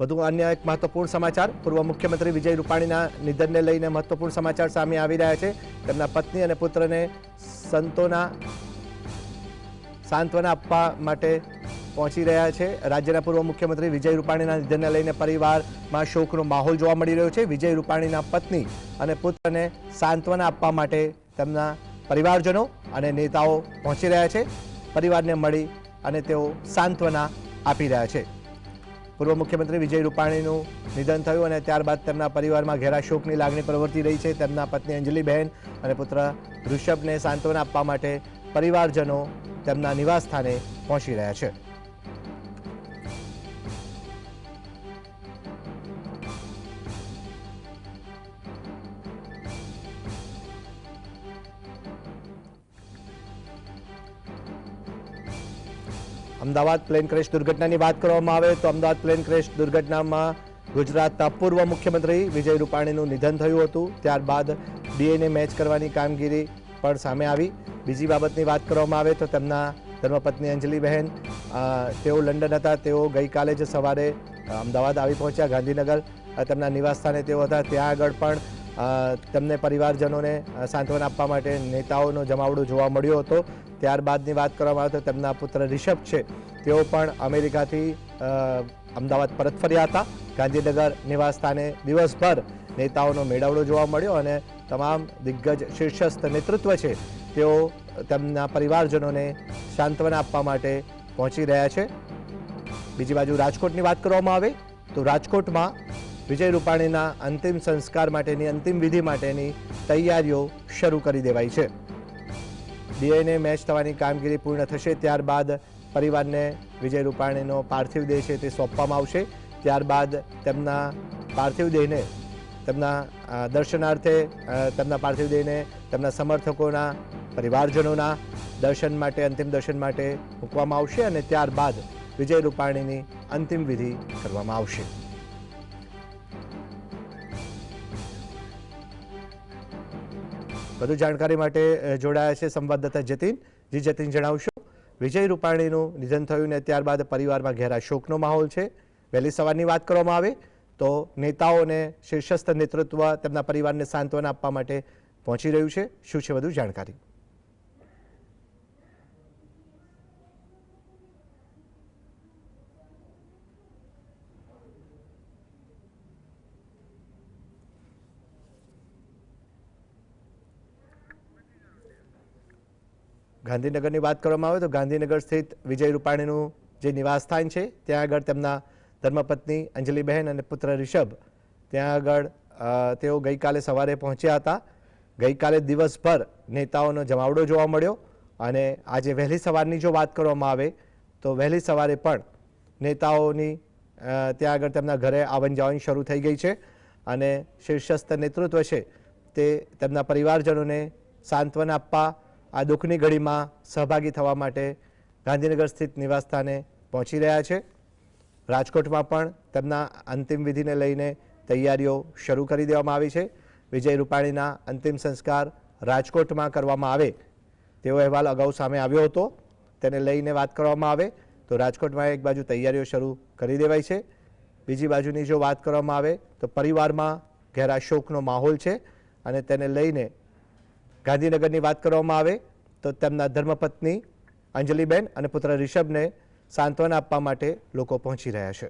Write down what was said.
વધુ અન્ય એક મહત્વપૂર્ણ સમાચાર. પૂર્વ મુખ્યમંત્રી વિજય રૂપાણીના નિધનને લઈને મહત્વપૂર્ણ સમાચાર સામે આવી રહ્યા છે. તેમના પત્ની અને પુત્રને સંતોના સાંત્વના આપવા માટે પહોંચી રહ્યા છે. રાજ્યના પૂર્વ મુખ્યમંત્રી વિજય રૂપાણીના નિધનને લઈને પરિવારમાં શોકનો માહોલ જોવા મળી રહ્યો છે. વિજય રૂપાણીના પત્ની અને પુત્રને સાંત્વના આપવા માટે તેમના પરિવારજનો અને નેતાઓ પહોંચી રહ્યા છે. પરિવારને મળી અને તેઓ સાંત્વના આપી રહ્યા છે. પૂર્વ મુખ્યમંત્રી વિજય રૂપાણીનું નિધન થયું અને ત્યારબાદ તેમના પરિવારમાં ઘેરા શોકની લાગણી પ્રવર્તી રહી છે. તેમના પત્ની અંજલિબહેન અને પુત્ર ઋષભને સાંત્વના આપવા માટે પરિવારજનો તેમના નિવાસ સ્થાને પહોંચી રહ્યા છે. અમદાવાદ પ્લેન ક્રેશ દુર્ઘટનાની વાત કરવામાં આવે તો અમદાવાદ પ્લેન ક્રેશ દુર્ઘટનામાં ગુજરાતના પૂર્વ મુખ્યમંત્રી વિજય રૂપાણીનું નિધન થયું હતું. ત્યારબાદ ડીએનએ મેચ કરવાની કામગીરી પણ સામે આવી. બીજી બાબતની વાત કરવામાં આવે તો તેમના ધર્મપત્ની અંજલિબહેન તેઓ લંડન હતા. તેઓ ગઈકાલે જ સવારે અમદાવાદ આવી પહોંચ્યા ગાંધીનગર. તેમના નિવાસ સ્થાને તેઓ હતા. ત્યાં આગળ પણ તેમને પરિવારજનોને સાંત્વન આપવા માટે નેતાઓનો જમાવડો જોવા મળ્યો હતો. ત્યારબાદની વાત કરવામાં આવે તો તેમના પુત્ર રિષભ છે. તેઓ પણ અમેરિકાથી અમદાવાદ પરત ફર્યા હતા. ગાંધીનગર નિવાસ સ્થાને દિવસભર નેતાઓનો મેળાવડો જોવા મળ્યો અને તમામ દિગ્ગજ શીર્ષસ્થ નેતૃત્વ છે. તેઓ તેમના પરિવારજનોને સાંત્વના આપવા માટે પહોંચી રહ્યા છે. બીજી બાજુ રાજકોટની વાત કરવામાં આવે તો રાજકોટમાં વિજય રૂપાણીના અંતિમ સંસ્કાર માટેની, અંતિમ વિધિ માટેની તૈયારીઓ શરૂ કરી દેવાઈ છે. ડીએનએ મેચ થવાની કામગીરી પૂર્ણ થશે, ત્યારબાદ પરિવારને વિજય રૂપાણીનો પાર્થિવ દેહ છે તે સોંપવામાં આવશે. ત્યારબાદ તેમના પાર્થિવ દેહને તેમના દર્શનાર્થે તેમના પાર્થિવ દેહને તેમના સમર્થકોના, પરિવારજનોના દર્શન માટે, અંતિમ દર્શન માટે મૂકવામાં આવશે અને ત્યારબાદ વિજય રૂપાણીની અંતિમ વિધિ કરવામાં આવશે. વધુ જાણકારી માટે જોડાયા છે સંવાદદાતા જતીન. જી જતીન, જણાવશો? વિજય રૂપાણીનું નિધન થયું ને ત્યારબાદ પરિવારમાં ઘેરા શોકનો માહોલ છે. વહેલી સવારની વાત કરવામાં આવે તો નેતાઓને શીર્ષસ્થ નેતૃત્વ તેમના પરિવારને સાંત્વના આપવા માટે પહોંચી રહ્યું છે. શું છે વધુ જાણકારી? ગાંધીનગરની વાત કરવામાં આવે તો ગાંધીનગર સ્થિત વિજય રૂપાણીનું જે નિવાસસ્થાન છે, ત્યાં આગળ તેમના ધર્મપત્ની અંજલિબહેન અને પુત્ર રિષભ ત્યાં આગળ તેઓ ગઈકાલે સવારે પહોંચ્યા હતા. ગઈકાલે દિવસભર નેતાઓનો જમાવડો જોવા મળ્યો અને આજે વહેલી સવારની જો વાત કરવામાં આવે તો વહેલી સવારે પણ નેતાઓની ત્યાં આગળ તેમના ઘરે આવન જાવન શરૂ થઈ ગઈ છે અને શીર્ષસ્થ નેતૃત્વ છે તે તેમના પરિવારજનોને સાંત્વના આપવા આ દુઃખની ઘડીમાં સહભાગી થવા માટે ગાંધીનગર સ્થિત નિવાસસ્થાને પહોંચી રહ્યા છે. રાજકોટમાં પણ તેમના અંતિમ વિધિને લઈને તૈયારીઓ શરૂ કરી દેવામાં આવી છે. વિજય રૂપાણીના અંતિમ સંસ્કાર રાજકોટમાં કરવામાં આવે તેવો અહેવાલ અગાઉ સામે આવ્યો હતો. તેને લઈને વાત કરવામાં આવે તો રાજકોટમાં એક બાજુ તૈયારીઓ શરૂ કરી દેવાઈ છે. બીજી બાજુની જો વાત કરવામાં આવે તો પરિવારમાં ઘેરા શોકનો માહોલ છે અને તેને લઈને ગાંધીનગરની વાત કરવામાં આવે તો તેમના ધર્મપત્ની અંજલિબેન અને પુત્ર રિષભને સાંત્વના આપવા માટે લોકો પહોંચી રહ્યા છે.